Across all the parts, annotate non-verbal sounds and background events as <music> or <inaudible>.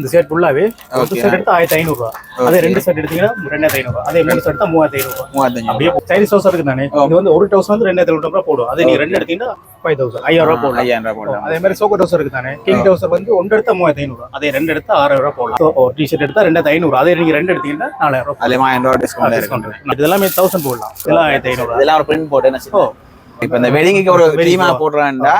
இந்த செட் ஃபுல்லாவே ஒரு. செட் எடுத்தா ஆயிரத்தி ஐநூறு ரூபா. அதே ரெண்டு செட் எடுத்தீங்கன்னா ரெண்டாயிரத்தி ஐநூறு அதே மூணு செட் தான் மூவாயிரத்தி ஐநூறு ரூபா. மூவாயிரத்தஞ்சு அப்படியே சைனீஸ் ஹவுஸ் இருக்கு தானே? இது வந்து ஒரு டவுஸ் வந்து ரெண்டாயிரத்தி ஐநூறு ரூபா போடும். அதே நீங்க ரெண்டு எடுத்தீங்கன்னா ஃபைவ் தௌசண்ட் ஐயாயிரம் ரூபா போடும். ஐயாயிரம் ரூபாய் போடலாம் அதே மாதிரி சோக்கோ டவுசர் இருக்கு தானே? கிங் டவுசர் வந்து ஒன்று எடுத்தா மூவாயிரத்தி ஐநூறு அதே ரெண்டு எடுத்தா ஆறாயிரம் ரூபா போடலாம் So, ஒரு டி ஷர்ட் எடுத்தா ரெண்டாயிரத்தி ஐநூறு அதே நீங்க ரெண்டு எடுத்தீங்கன்னா நாலாயிரம் ரூபா அதுல ஆயிரம் ரூபாய் டிஸ்கவுண்ட் டிஸ்கவுண்ட் இது எல்லாமே தௌசண்ட் போடலாம். இதெல்லாம் ஆயிரத்தி ஐநூறு இதெல்லாம் ஒரு பிரிண்ட் போட்டு என்ன இப்ப இந்த வெட்டிங்க்கு ஒரு டீமா போடுறான்டா.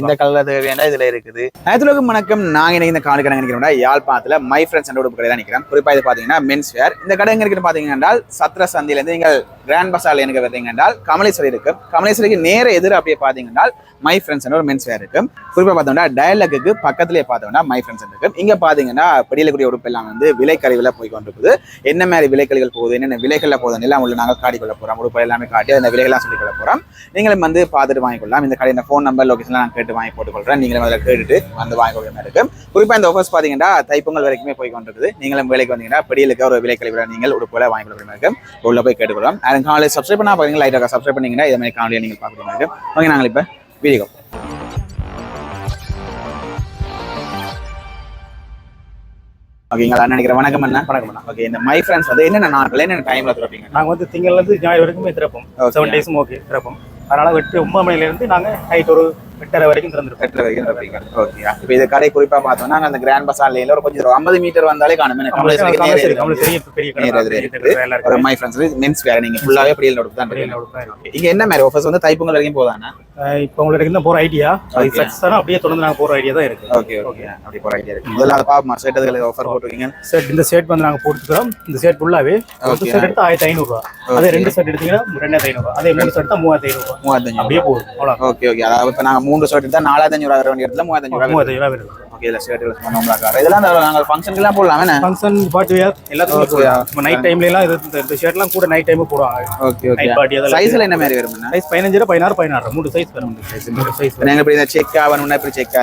இந்த கலர்ல தேவையாண்டா இதுல இருக்குது. நேரத்துலக்கும் வணக்கம். நாங்க இன்னைக்கு இந்த காணி கடை நினைக்கிறோம்னா யாழ்ப்பாணத்துல மை ஃப்ரெண்ட்ஸ் என்ற உடுப்பு கடை தான் நிக்கிறேன். குறிப்பா இது பாத்தீங்கன்னா மென்ஸ் வேர் இந்த கடை எங்க இருக்குன்னு பாத்தீங்கன்னா சத்திர சந்தியில இருந்து நீங்கள் கிராண்ட் பசார்ல எனக்கு பார்த்தீங்க என்றால் கமலேஸ்வரி இருக்கு. கமலேஸ்வரிக்கு நேர எதிர அப்படியே பாத்தீங்கன்னா மை ஃப்ரெண்ட்ஸ் ஒரு மென்ஸ் வேர் இருக்கு. குறிப்பா பார்த்தோம்னா டயலாக்கு பக்கத்துலயே பார்த்தோம்னா மை ஃப்ரெண்ட்ஸ் இருக்கு. இங்க பாத்தீங்கன்னா படியிலக்கூடிய உடுப்பு எல்லாம் வந்து விலைக்கழிவுல போய் கொண்டிருக்குது. என்ன மாதிரி விலைக்கழிவுகள் போகுது? என்னென்ன விலைகள்ல போகுது? எல்லாம் உள்ள நாங்கள் காட்டிக்கொள்ள போறோம்? உடுப்பு எல்லாமே காட்டி அந்த விலைகள்லாம் சொல்லிக்கொள்ள போறோம். நீங்களும் வந்து பார்த்துட்டு வாங்கிக்கொள்ளலாம். இந்த கடையின் ஃபோன் நம்பர் லொகேஷன்லாம் நான் கேட்டு வாங்கி போட்டுக்கொள்றேன். நீங்களும் அதில் கேட்டுட்டு வந்து வாங்கிக்கொள்ள மாதிரி இருக்கு குறிப்பா இந்த ஆஃபர்ஸ் பாத்தீங்கன்னா தைப்பொங்கல் வரைக்குமே போய் கொண்டிருக்குது. நீங்களும் வேலைக்கு வந்தீங்கன்னா பெடியலுக்கு ஒரு விலைக்கழிவுல நீங்கள் உடுப்புல வாங்கிக்கொள்ள மாதிரி இருக்கு உள்ள போய் கேட்டுக்கொள்ளலாம். அதுக்கு காலையில் சப்ஸ்கிரைப் பண்ணா பாருங்க லைட்டாக சப்ஸ்கிரைப் பண்ணீங்கன்னா இதே மாதிரி காலையில் நீங்கள் பார்க்க மாதிரி இருக்கு ஓகே நாங்கள் இப்போ வீடியோ ஓகேங்களா நினைக்கிறேன். வணக்கம் அண்ணா. வணக்கம் அண்ணா. ஓகே இந்த மை ஃப்ரெண்ட்ஸ் வந்து என்னென்ன நாட்கள் என்னென்ன டைம்ல திறப்பீங்க? நாங்க வந்து திங்கள்ல இருந்து ஞாயிறு வரைக்குமே திறப்போம். செவன் டேஸும் ஓகே திறப்போம். அதனால் வெட்டு ஒன்பது மணிலேருந்து நாங்கள் நைட் ஒரு எட்டரை வரைக்கும் திறந்துருப்போம் எட்டு வரைக்கும் திறப்பீங்க ஓகே இப்போ இது கடை குறிப்பா பார்த்தோம்னா அந்த கிராண்ட் பசார்ல ஒரு கொஞ்சம் ஐம்பது மீட்டர் வந்தாலே காணுமே. ஒரு. மை ஃப்ரெண்ட்ஸ் மென்ஸ் வேற நீங்க ஃபுல்லாவே படியல் நோட்டு தான். இங்க என்ன மாதிரி? ஆஃபர்ஸ் வந்து தைப்பொங்கல் வரைக்கும் போதானா? இப்போ உங்களுக்கு தான் போற ஐடியா அது ஆனா அப்படியே தொடர்ந்து நாங்க போற ஐடியா தான் இருக்கு. ஓகே ஓகே அப்படி போற ஐடியா இருக்கு. முதல்ல அதை பாப்போமா ஷர்ட்டுகளுக்கு ஆஃபர் போட்டுருக்கீங்க? செட் இந்த செட் வந்து நாங்க போட்டுக்கிறோம். இந்த செட் ஃபுல்லாவே ஒரு. செட் எடுத்தா ஆயிரத்தி ஐநூறு ரூபா. அதே. ரெண்டு செட் எடுத்தீங்கன்னா ரெண்டாயிரத்தி ஐநூறு ரூபா. அதே மூணு செட் தான் மூவாயிரத்தி ஐநூறு ரூபா. மூவாயிரத்தஞ்சு அப்படியே போகுது அவ்வளோ ஓகே ஓகே அதாவது இப்போ நாங்க மூணு ஷர்ட் தான் நாலாயிரத்தஞ்சு ரூபா வேண்டிய இடத்துல மூவாயிரத்தஞ்சு ரூபா ஓகே இதில் ஷர்ட்டுகள் இதெல்லாம் நாங்கள் ஃபங்க்ஷனுக்குலாம் போடலாம் ஃபங்க்ஷன் பார்ட்டி வேர் எல்லாத்துக்கும் நைட் டைம்ல எல்லாம் இது இந்த- ஷர்ட்லாம் கூட நைட் டைம் போடுவாங்க ஓகே ஓகே பார்ட்டி சைஸ்ல என்ன மாதிரி வரும்னா? சைஸ் பதினஞ்சு பதினாறு பதினாறு. மூணு சைஸ் வரும் மூணு சைஸ் இப்போ நாங்கள் இப்படி இந்த செக் ஆகணும்னா இப்படி செக்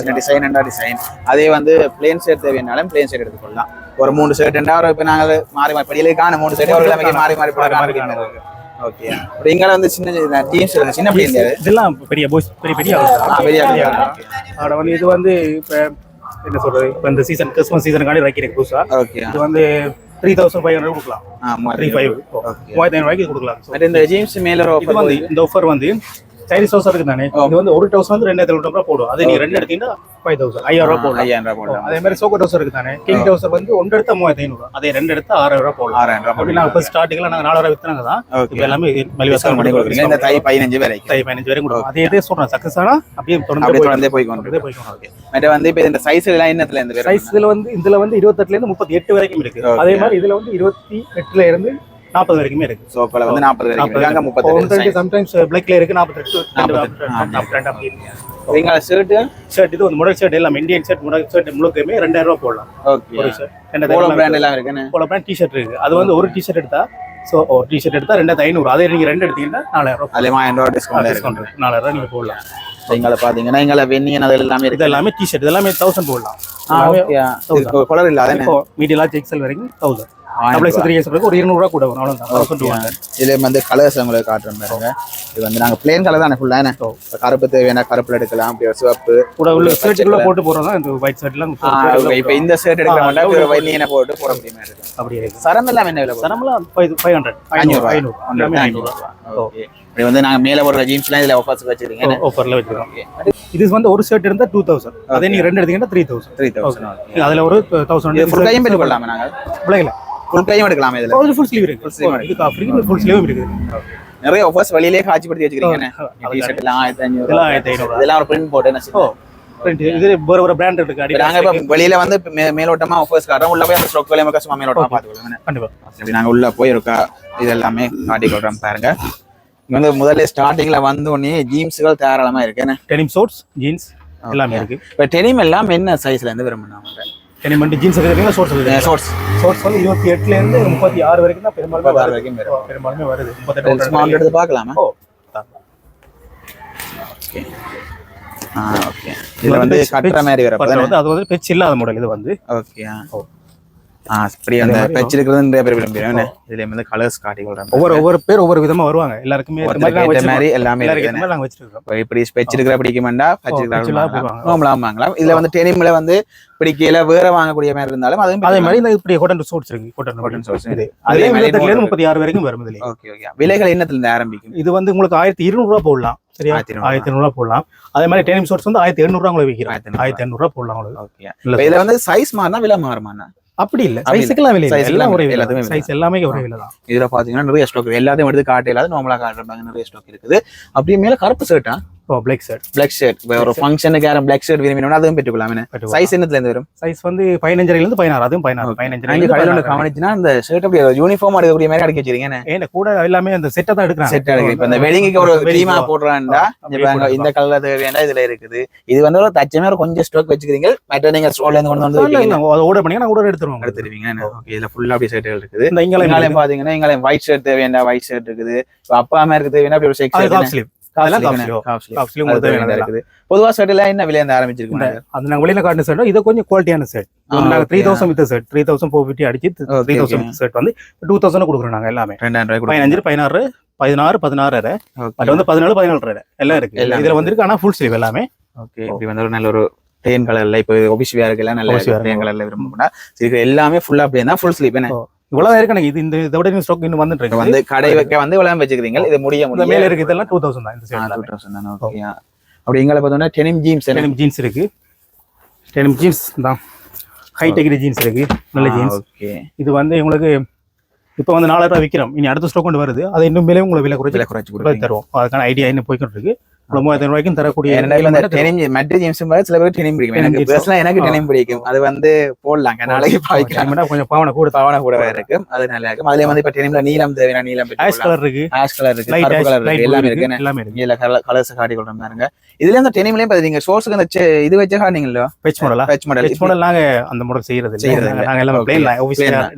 சின்ன டிசைன் அண்டா டிசைன் அதே வந்து பிளேன் ஷர்ட் தேவையானாலும் பிளேன் ஷர்ட் எடுத்துக்கொள்ளலாம். ஒரு மூணு ஷர்ட் ரெண்டா ஒரு இப்போ நாங்கள் மாறி மாறி படியிலுக்கான மூணு ஷர்ட் ஒரு மாறி மாறி மாறி மாதிரி ஓகே. இப்போ இங்கே வந்து சின்ன டீம்ஸ் சின்ன பிளேன் இதெல்லாம் பெரிய பாய்ஸ் பெரிய பெரிய பெரிய ஆளு. அதோட வந்து இது வந்து இப்போ என்ன சொல்றது? இப்போ இந்த சீசன் கிறிஸ்மஸ் சீசனுக்காண்டி வைக்கிறேன் புதுசா. ஓகே. இது வந்து த்ரீ தௌசண்ட் ஃபைவ் ஹண்ட்ரட் கொடுக்கலாம். த்ரீ ஃபைவ் மூவாயிரத்தி ஐநூறு ரூபாய்க்கு கொடுக்கலாம். இந்த ஜீன்ஸ் மேல ஒரு இது வந்து இந்த ஆஃபர் வந்து சைனீஸ் ஹவுஸ் இருக்கு தானே இது வந்து ஒரு டவுஸ் வந்து ரெண்டாயிரத்தி ஐநூறு ரூபாய் போடும் அதே நீங்க ரெண்டு எடுத்தீங்கன்னா ஃபைவ் தௌசண்ட் ஐயாயிரம் ரூபாய் போடலாம். ஐயாயிரம் ரூபாய் போடலாம். அதே மாதிரி சோக்கோ டவுசர் இருக்கு தானே கிங் டவுசர் வந்து ஒன்று எடுத்தா மூவாயிரத்தி ஐநூறு. அதே ரெண்டு எடுத்தா ஆறாயிரம் ரூபாய் போடலாம். ஆறாயிரம் ரூபாய் அப்படி நாங்கள் இப்போ ஸ்டார்டிங்ல நாங்கள் நாலாயிரம் வித்துனாங்க தான். இப்போ எல்லாமே டிஸ்கவுண்ட் பண்ணி கொடுக்குறீங்க. இந்த தை பதினஞ்சு வரைக்கும். தை பதினஞ்சு வரைக்கும் கொடுக்கும் அதே இதே சொல்றேன் சக்சஸ் ஆனா அப்படியே தொடர்ந்து தொடர்ந்தே போய்க்கணும் ஓகே. மற்ற வந்து இப்போ இந்த சைஸ் எல்லாம் என்னத்துல இந்த சைஸ் இதுல வந்து இதுல வந்து இருபத்தெட்டுல இருந்து முப்பத்தி எட்டு வரைக்கும் இருக்கு. அதே மாதிரி இதுல வந்து இருபத்தி எட்டுல இருந்து நாற்பது வரைக்குமே இருக்கு. சோப்பில் வந்து நாற்பது வரைக்கும். முப்பத்தி சம்டைம்ஸ் பிளாக்ல இருக்கு நாற்பத்தெட்டு நாற்பத்தெட்டு. நாற்பத்தி ரெண்டு அப்படி நீங்க ஷர்ட் ஷர்ட் இது வந்து முதல் ஷர்ட் எல்லாம் இந்தியன் ஷர்ட் முதல் ஷர்ட் முழுக்கமே ரெண்டாயிரம் ரூபாய் போடலாம். ஓகே ஒரு ஷர்ட் போலோ பிராண்ட் எல்லாம் இருக்குன்னு போல பிராண்ட் டிஷர்ட் இருக்கு. அது வந்து ஒரு டிஷர்ட் எடுத்தா ஸோ ஒரு டிஷர்ட் எடுத்தா ரெண்டாயிரத்தி ஐநூறு. அதே நீங்க ரெண்டு எடுத்தீங்கன்னா நாலாயிரம் ரூபாய். அதுல ரூபாய் டிஸ்கவுண்ட் இருக்கு? டிஸ்கவுண்ட் நாலாயிரம் நீங்க போடலாம். நீங்கள பாத்தீங்கன்னா எங்களை வெண்ணியன் அது எல்லாமே இது இருக்கு எல்லாமே டிஷர்ட் இது எல்லாமே தௌசண்ட் போடலாம் கலர் இல்ல அதானே? இப்போ மீடியம் லார்ஜ் எக்ஸல் வரைக்கும் தௌசண்ட் த்ரீ எக்ஸ் வரைக்கும் ஒரு இருநூறுவா கூட வரும். அவ்வளோதான் இதுல வந்து கலர்ஸ் உங்களுக்கு காட்டுறேன் பாருங்க இது வந்து நாங்க பிளேன் கலர் தானே ஃபுல்லா என்ன இப்ப கருப்பு தேவையான கருப்புல எடுக்கலாம் அப்படி ஒரு சிவப்பு. கூட உள்ள ஷர்ட்டுக்குள்ள போட்டு போடுறதா? இந்த ஒயிட் ஷர்ட்லாம். இப்ப இந்த ஷர்ட் எடுக்கிற மாட்டா வெண்ணியனை போட்டு போட முடியுமா? இருக்கு. அப்படி இருக்கு சரம் எல்லாம் என்ன விலை ஃபைவ் ஃபைவ் ஹண்ட்ரட் ஓகே இப்படி வந்து நாங்க மேல போடுற ஜீன்ஸ்லாம் இதுல ஆஃபர்ஸ் வச்சிருக்கீங்க. ஆஃபர்ல வச்சிருக்கோம். இது வந்து ஒரு ஷர்ட் இருந்தா டூ தௌசண்ட் அதே நீங்க ரெண்டு எடுத்தீங்கன்னா த்ரீ தௌசண்ட் த்ரீ தௌசண்ட் அதுல ஒரு தௌசண்ட் ஃபுல் கொள்ளலாமா பிள்ளைங்கள ஃபுல் கையும் எடுக்கலாமா இதுல. ஃபுல் ஸ்லீவ் இருக்கு. இதுக்கு ஃப்ரீ ஃபுல் ஸ்லீவும் இருக்குது நிறைய ஆஃபர்ஸ் வெளியிலே காட்சிப்படுத்தி வச்சிருக்கீங்க. டி ஷர்ட் எல்லாம் ஆயிரத்தி ஐநூறு இதெல்லாம் ஆயிரத்தி ஐநூறு இதெல்லாம் ஒரு பிரிண்ட் போட்டு என்ன. இது வேற ஒரு பிராண்ட் இருக்கு. நாங்க இப்ப வெளியில வந்து மேலோட்டமா ஆஃபர்ஸ் காட்டுறோம். உள்ள போய் அந்த ஸ்டாக் விலையை சும்மா மேலோட்டமா பாத்துக்கொள்ளுங்க கண்டிப்பா. நாங்க உள்ள போய் இருக்கா இது எல்லாமே காட்டி கொள்றோம் பாருங்க. இங்க வந்து முதல்ல ஸ்டார்டிங்ல வந்த உடனே ஜீன்ஸுகள் தாராளமா இருக்கு. என்ன? டெனிம் ஷோர்ட்ஸ் ஜீன்ஸ் எல்லாமே இருக்கு. இப்ப டெனிம் எல்லாம் என்ன சைஸ்ல இருந்து விரும்பினாங்க வந்து ஜீன்ஸ் இருக்குங்களா ஷோர்ட்ஸ் இருக்கு ஷார்ட்ஸ் ஷோர்ட்ஸ் வந்து இருபத்தி எட்டுல இருந்து முப்பத்தி ஆறு வரைக்கும் தான் பெரும்பாலுமே வருது. வரைக்கும். பெரும்பாலுமே வருது. முப்பத்தெட்டு ஸ்மால் எடுத்து பார்க்கலாமா? ஓ ஓகே ஆ ஓகே இதுல வந்து கட்டுற மாதிரி வந்து அது வந்து பெச் இல்லாத மாடல் இது வந்து. ஓகே ஆ. அப்படி அந்த மாதிரி வச்சிருக்கிறது நிறைய பேர் விரும்புகிறேன் இதுல வந்து கலர்ஸ் காட்டி கொள்றேன். ஒவ்வொரு ஒவ்வொரு பேர் ஒவ்வொரு விதமா வருவாங்க. எல்லாருக்குமே மாதிரி. எல்லாமே நாங்க வச்சிருக்கோம். இப்படி வச்சிருக்கலாம் போடுவாங்க. நோம்பலாம் வாங்கலாம் இதுல வந்து டெனிம்ல வந்து பிடிக்கல வேற வாங்கக்கூடிய மாதிரி இருந்தாலும் அதே மாதிரி இந்த இப்படி கொட்டன் சூட்ஸ் இருக்கு. கொட்டன் Cotton suits. இது. அதே மாதிரி முப்பத்தி ஆறு வரைக்கும் வரும் இதுல ஓகே ஓகே விலைகள் என்னத்துல இருந்து ஆரம்பிக்கும்? இது வந்து உங்களுக்கு ஆயிரத்தி இருநூறு ரூபா போடலாம். சரியா? ஆயிரத்தி ரூபா. போடலாம். அதே மாதிரி டெனிம் ஷோட்ஸ் வந்து ஆயிரத்தி எண்ணூறு ரூபா உங்களுக்கு விற்கிறோம். ஆயிரத்தி எண்ணூறு ஆயிரத்தி எண்ணூறு ரூபா போடலாம் உங்களுக்கு. ஓகே இதுல வந்து சைஸ் மாறினா விலை மாறுமாண்ணா? அப்படி இல்ல. சைஸுக்கெல்லாம் விலை இல்லை. எல்லாம் ஒரே விலை. சைஸ் எல்லாமே ஒரே விலை தான் இதுல பாத்தீங்கன்னா நிறைய ஸ்டாக் எல்லாத்தையும் எடுத்து காட்ட இல்லாத நார்மலா காட்டுறாங்க நிறைய ஸ்டாக் இருக்குது அப்படியே மேல கருப்பு ஷர்ட்டா பிளாக் ஷர்ட் பிளாக் ஷர்ட் ஒரு ஃபங்க்ஷனுக்கு யாரும் பிளாக் ஷர்ட் விரும்பினோம்னா அதுவும் பெற்றுக்கொள்ளாமே சைஸ் என்னத்துல இருந்து வரும்? சைஸ் வந்து பதினஞ்சரைல இருந்து பதினாறு அதுவும் பதினாறு. அஞ்சு கடையில பதினஞ்சு ஒன்று கவனிச்சுன்னா அந்த ஷர்ட் அப்படி யூனிஃபார்ம் எடுக்கக்கூடிய மாதிரி அடக்கி வச்சிருக்கீங்க ஏன் கூட எல்லாமே அந்த செட்டை தான் எடுக்கிறாங்க. செட் எடுக்கு இப்ப இந்த வெட்டிங்க்கு ஒரு க்கு போடுறான்டா. இந்த கலர்ல தேவையாண்டா இதுல இருக்குது. இது வந்து ஒரு தச்சமே ஒரு கொஞ்சம் ஸ்டாக் வச்சுக்கிறீங்க. மற்ற நீங்க ஸ்டோர்ல இருந்து கொண்டு வந்து ஆர்டர் பண்ணி நான் கூட எடுத்துருவோம் எடுத்துருவீங்க ஓகே இதுல ஃபுல்லா அப்படி ஷர்ட் இருக்குது. இந்த இங்காலையும் பாத்தீங்கன்னா இங்காலையும் ஒயிட் ஷர்ட் தேவையாண்டா ஒயிட் ஷர்ட் இருக்குது. அப்பா அம்மா இருக்கு தேவையான அப்படி ஒரு செக் ஸ்லீவ் ஸ்லீவ் ஸ்லீவ் பொதுவா ஷர்ட் எல்லாம் என்ன விலை இருந்து ஆரம்பிச்சிருக்கு அது நாங்க வெளியில காட்டின செட் இது கொஞ்சம் குவாலிட்டியான நாங்க three. Thousand with set three thousand four fifty அடிச்சு த்ரீ தௌசண்ட் செட் வந்து டூ தௌசண்ட் கொடுக்குறோம் நாங்க எல்லாமே. ரெண்டாயிரம் பதினஞ்சு பதினாறு பதினாறு பதினாறு அது ஓகே வந்து பதினாலு பதினாலு எல்லாம் இருக்கு. இதுல வந்திருக்கு ஆனா ஃபுல் ஸ்லீவ் எல்லாமே. ஓகே இப்படி வந்து ஒரு நல்ல ஒரு தேன் கலர்ல இப்போ ஆஃபீஸ் வேருக்கு எல்லாம் நல்ல. தேன் கலர்ல விரும்புனா சரி எல்லாமே ஃபுல்லா அப்படியே தான் ஃபுல் என்ன இவ்வளவு இருக்கு எனக்கு. இது இந்த இதை விட இன்னும் ஸ்டாக் இன்னும் வந்துட்டு இருக்கு. வந்து கடை வைக்க வந்து இவ்வளவு வச்சுக்கிறீங்க. இது முடிய முடியும் மேல இருக்கு. இதெல்லாம் டூ தௌசண்ட் தான். இந்த செட் ஓகே அப்படி எங்களை பார்த்தோம்னா டெனிம் ஜீன்ஸ் டெனிம் ஜீன்ஸ் இருக்கு. டெனிம் ஜீன்ஸ் தான். ஹை டெகிரி ஜீன்ஸ் இருக்கு. நல்ல ஜீன்ஸ் ஓகே இது வந்து உங்களுக்கு இப்போ வந்து நாலாயிரம் ரூபாய் விற்கிறோம் இனி அடுத்த ஸ்டாக் கொண்டு வருது. அதை இன்னும் மேலே உங்களுக்கு விலை குறைச்சி விலை குறைச்சு தருவோம். அதுக்கான ஐடியா இன்னும் போய்கிட்டு இருக்கு ஒரு மூவாயிரத்தி ரூபாய்க்கும் தரக்கூடிய டெனிம் மற்ற ஜீன்ஸ் சில பேர் டெனிம் பிடிக்கும் எனக்கு. பேர்சனலா எனக்கு. டெனிம் பிடிக்கும் அது வந்து போடலாம் நாளைக்கு பாய்க்கலாம் கொஞ்சம் பாவனை கூட பவன கூடவே இருக்கும் அது நல்லா இருக்கும் அதுல வந்து இப்ப டெனிம்ல நீலம் தேவையான நீலம் ஆஷ் கலர் இருக்கு ஆஷ் கலர் இருக்கு கலர் இருக்கு எல்லாமே இருக்கு இருக்கு எல்லாமே இருக்கு இதுல கலர்ஸ் காட்டி கொள்றேன் பாருங்க இதுல இந்த டெனிம்லயும் பாத்தீங்க ஷோர்ட்ஸ்க்கு அந்த இது வச்சு காட்டிங்களோ பெச் மாடலா பேட்ச் மாடல் பெச் மாடல் நாங்க அந்த மாடல் செய்யறது இல்ல இல்ல. நாங்க எல்லாம்.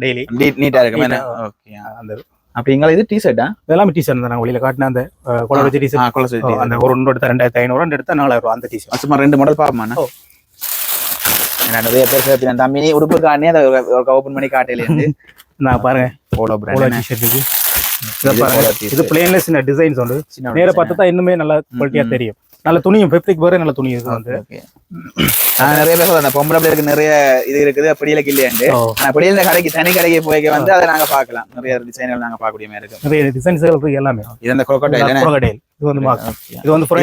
டெய்லி நீட்டா ஆ. ஓகே அந்த அப்படிங்களா இது டி ஷர்ட்டா எல்லாமே டிஷர்ட் தான். நாங்க வெளியில காட்டின அந்த கொலை வச்சு டிஷர்ட் கொலை அந்த ஒரு ஒன்று எடுத்தா ரெண்டாயிரத்தி ஐநூறு ரெண்டு எடுத்தா நாலாயிரம் ரூபா அந்த டிஷர்ட் சும்மா ரெண்டு மாடல். ஏன்னா நிறைய பேர் சேர்த்து நான் தம்பி உடுப்பு காணி அதை ஓப்பன் பண்ணி காட்டையில இருந்து. <laughs> நான் பாருங்க. போலோ பிராண்ட் டிஷர்ட் இதை. இது பிளேன்ல சின்ன டிசைன்ஸ் உண்டு. நேர பார்த்தா இன்னுமே நல்ல குவாலிட்டியா. தெரியும். நல்ல துணியும் ஃபெப்ரிக் வேற நல்ல துணி இது வந்து. நான் நிறைய பேர் சொல்றேன், பொம்பளை பிள்ளைக்கு நிறைய இது இருக்குது அப்படியில இல்லையாண்டு அப்படியே இந்த கடைக்கு தனி கடைக்கு போய் வந்து அதை நாங்க பார்க்கலாம். நிறைய டிசைன்கள் நாங்க பார்க்கக்கூடிய மாதிரி இருக்கும் நிறைய டிசைன்ஸ் இருக்கு எல்லாமே. இது அந்த என்ன? crocodile. இது வந்து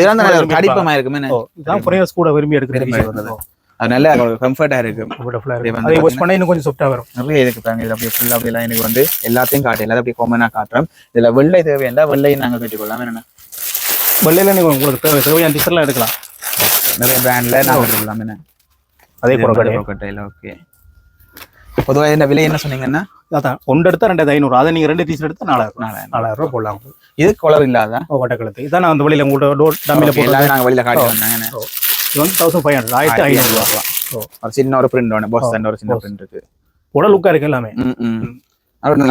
இது வந்து இது கடிப்பமா இருக்குமே இதான் foreigners கூட விரும்பி எடுக்கிற. அது நல்ல கம்ஃபர்ட்டா இருக்கும் இருக்கு. அதை வாஷ் பண்ணா இன்னும் கொஞ்சம் சாஃப்டா வரும். நிறைய இருக்கு பாருங்க இதுல அப்படியே ஃபுல்லா அப்படியே எனக்கு வந்து எல்லாத்தையும் காட்டையில அப்படியே காமனா காட்டுறோம் இதுல வெள்ளை தேவையா வெள்ளையும் நாங்க பெற்றுக்கொள்ளலாம் என்னன்னா வெள்ளையில நீங்க உங்களுக்கு தேவை தேவையான டிஷர்ட்லாம் எடுக்கலாம். நிறைய பிராண்ட்ல நாங்க பெற்றுக்கொள்ளலாம் என்ன? அதே crocodile. crocodile, okay. பொதுவா இந்த விலை என்ன சொன்னீங்கன்னா? அதான் ஒன்று எடுத்தா ரெண்டாயிரத்தி ஐநூறு அதை நீங்க ரெண்டு டிஷர்ட் எடுத்தா நாலாயிரம். நாலாயிரம். நாலாயிரம் ரூபாய் போடலாம். இது கலர் இல்லாத ஓ, வட்டக்கழுத்து இதான் நான் அந்த வெளியில உங்களோட டோர் Okay, போட்டு எல்லாமே நாங்க வெளியில காட்டி வந்தாங்க இது வந்து தௌசண்ட் ஃபைவ் ஹண்ட்ரட் ஆயிரத்தி ஐநூறு ரூபா ஒரு சின்ன ஒரு பிரிண்ட் ஒன்று பாஸ் ஒரு சின்ன. பிரிண்ட் இருக்கு. உடல் லுக்கா இருக்கு எல்லாமே.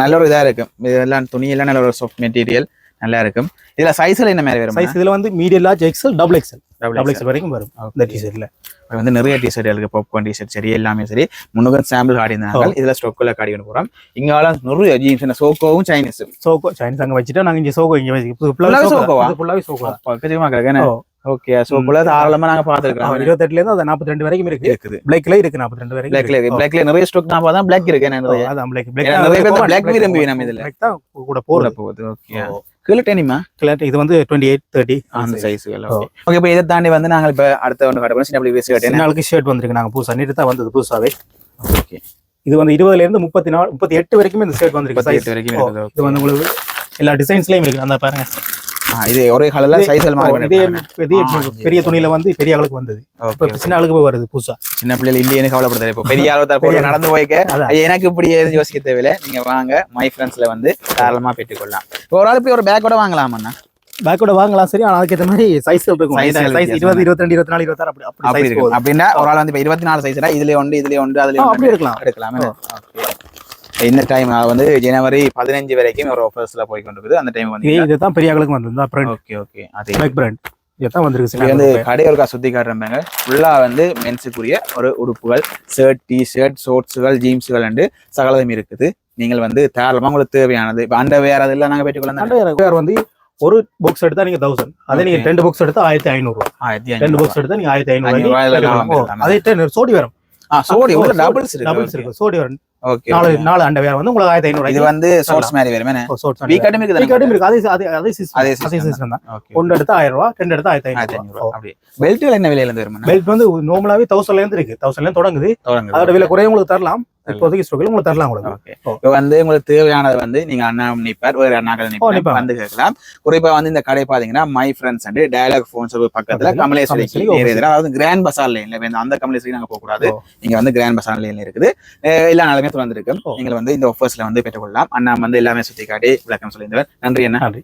நல்ல ஒரு இதா இருக்கும் இதெல்லாம் துணி எல்லாம் நல்ல ஒரு சாஃப்ட் மெட்டீரியல் நல்லா இருக்கும். இதுல சைஸ்ல என்ன மாதிரி வரும் சைஸ் இதுல வந்து medium large XL double XL Double double. XL வரைக்கும் வரும் இந்த டிஷர்ட்ல வந்து நிறைய டிஷர்ட் இருக்கு. பாப்கார்ன் டிஷர்ட் சரி எல்லாமே சரி. முன்னுக்கு சாம்பிள் காடி இருந்தாங்க இதுல ஸ்டொக்குள்ள காடி கொண்டு போறோம். இங்கால நிறைய ஜீன்ஸ் சோக்கோவும் சைனீஸும் சோகோ சைனீஸ் அங்க வச்சுட்டா நாங்க இங்க சோகோ இங்க வச்சு Full-ஆவே ஃபுல்லாவே சோகோவா? சோகோ ஃபுல்லாவே சோகோ பக்கத்துமா கிடக்கு ஓ. ஓகே சோக்கோல தாராளமா நாங்க பாத்துருக்கோம் இருபத்தெட்டுல இருந்து அது நாற்பத்தி ரெண்டு வரைக்கும் இருக்கு. இருக்குது. பிளாக்ல இருக்கு நாற்பத்தி ரெண்டு வரைக்கும் பிளாக்ல இருக்கு. பிளாக்ல நிறைய ஸ்டாக் நான் பார்த்தா பிளாக் இருக்கு. நிறைய? அதான் பேர் black விரும்பி நம்ம இதுல. கூட போறது போகுது. ஓகே ஓ. கீழே டெனிமா Clarity இது வந்து டுவெண்ட்டி எயிட் தேர்ட்டி அந்த ஓ. ஓகே இப்போ இதை தாண்டி வந்து நாங்க இப்ப அடுத்த ஒன்று காட்டுறோம் சின்ன பிள்ளை ஷர்ட் நாளுக்கு ஷர்ட் வந்திருக்கு நாங்க புதுசா. நேற்று தான் வந்தது புதுசாவே. ஓகே இது வந்து இருபதுல இருந்து முப்பத்தி நாலு முப்பத்தி எட்டு வரைக்கும் இந்த ஷர்ட் வந்திருக்கு. எட்டு வரைக்கும் இது வந்து உங்களுக்கு எல்லா டிசைன்ஸ்லயும் இருக்கு. அந்த பாருங்க. இது ஒரே கலர்ல சைஸ்கள் ஓ, மாறி இதே பண்ணிருக்காங்க. பெரிய பெரிய துணியில வந்து பெரிய ஆளுக்கு வந்தது. இப்ப சின்ன போய் வருது புதுசா. சின்ன பிள்ளைகள் இல்லையேன்னு கவலைப்படுறது இப்போ. பெரிய போய் பெரிய நடந்து போய்க்க. எனக்கு இப்படி எதுவும் யோசிக்க தேவையில்லை. நீங்க வாங்க மை ஃப்ரெண்ட்ஸ்ல வந்து தாராளமா பெற்றுக்கொள்ளலாம். ஒரு ஆள் போய் ஒரு பேக் கூட வாங்கலாமண்ணா பேக்கோட வாங்கலாம் சரி. ஆனா அதுக்கேற்ற மாதிரி சைஸ் இருக்கும். Size size. இருபது இருபத்தி ரெண்டு இருபத்தி நாலு இருபத்தாறு அப்படி அப்படி. அப்படின்னா ஒரு ஆள் வந்து இப்போ இருபத்தி நாலு சைஸ்டா இதுல ஒன்று இதுல ஒன்று அதுல அப்படி எடுக்கலாம் எடுக்கலாம் இந்த டைம் வந்து ஜனவரி பதினஞ்சு வரைக்கும் ஒரு ஆஃபர்ஸ்ல போய் கொண்டிருக்குது. அந்த டைம் வந்து இதே இதுதான் பெரிய ஆளுக்கு வந்தது பிராண்ட் ஓகே ஓகே அதே. பிளாக் பிராண்ட் இதுதான் வந்திருக்கு இது வந்து சில கடை ஒருக்கா சுத்தி காட்டுறாங்க ஃபுல்லா வந்து மென்ஸுக்குரிய ஒரு உடுப்புகள் ஷர்ட் டி ஷர்ட் ஷோர்ட்ஸுகள் ஜீன்ஸுகள் அண்டு சகலதும் இருக்குது. நீங்கள் வந்து தாராளமா உங்களுக்கு தேவையானது. இப்போ அந்த வேற அதெல்லாம் நாங்க பெற்றுக்கொள்ளலாம் பேர் வந்து ஒரு புக்ஸ் எடுத்தா நீங்க தௌசண்ட் அதே நீங்க. ரெண்டு புக்ஸ் எடுத்தா ஆயிரத்தி ஐநூறு. ரெண்டு புக்ஸ் எடுத்தா நீங்க ஆயிரத்தி ஐநூறு. அதே சோடி வரும். சோடி டபுள்ஸ் இருக்கு. சோடி வரும். ஓகே நாலு நாலு அண்டை வேற வந்து உங்களுக்கு ஆயிரத்தி ஐநூறு இது வந்து ஷோர்ட்ஸ் மாதிரி வேறு என்ன ஷோர்ட்ஸ் வீ கட்டும் இருக்குது கட்டும் இருக்கு. அதே அதே அதே system. அதே அதே system சிஸ்டம் தான். ஓகே ஒன்று எடுத்தா ஆயிரம் ரூபா ரெண்டு எடுத்தா ஆயிரத்தி ஐநூறு ஐநூறு அப்படி பெல்ட்டுகள் என்ன விலையில இருந்து வருமா பெல்ட் வந்து நார்மலாவே தௌசண்ட்ல இருந்து இருக்கு. தௌசண்ட்ல இருந்து தொடங்குது. அதோட விலை குறைய உங்களுக்கு தரலாம். இப்போதைக்கு ஸ்டோக்கில் உங்களுக்கு தரலாம் உங்களுக்கு. வந்து உங்களுக்கு தேவையானது வந்து நீங்க அண்ணா நிப்பார். வேற அண்ணாக்கள் நிப்பார். நிப்பாங்க. வந்து கேட்கலாம். குறிப்பா வந்து இந்த கடை பாத்தீங்கன்னா my friends and Dialog phones பக்கத்துல கமலேஸ்வரி அதாவது கிராண்ட் பசார் லைன்ல அந்த கமலேஸ்வரி நாங்க போக கூடாது. நீங்க வந்து கிராண்ட் பசார் லைன்ல இருக்குது. எல்லா நாளுமே திறந்திருக்கு ஓ. நீங்கள் வந்து இந்த ஆஃபர்ஸ்ல வந்து பெற்றுக்கொள்ளலாம். அண்ணா வந்து எல்லாமே சுத்தி காட்டி விளக்கம் சொல்லியிருந்தவர். நன்றி அண்ணா. நன்றி.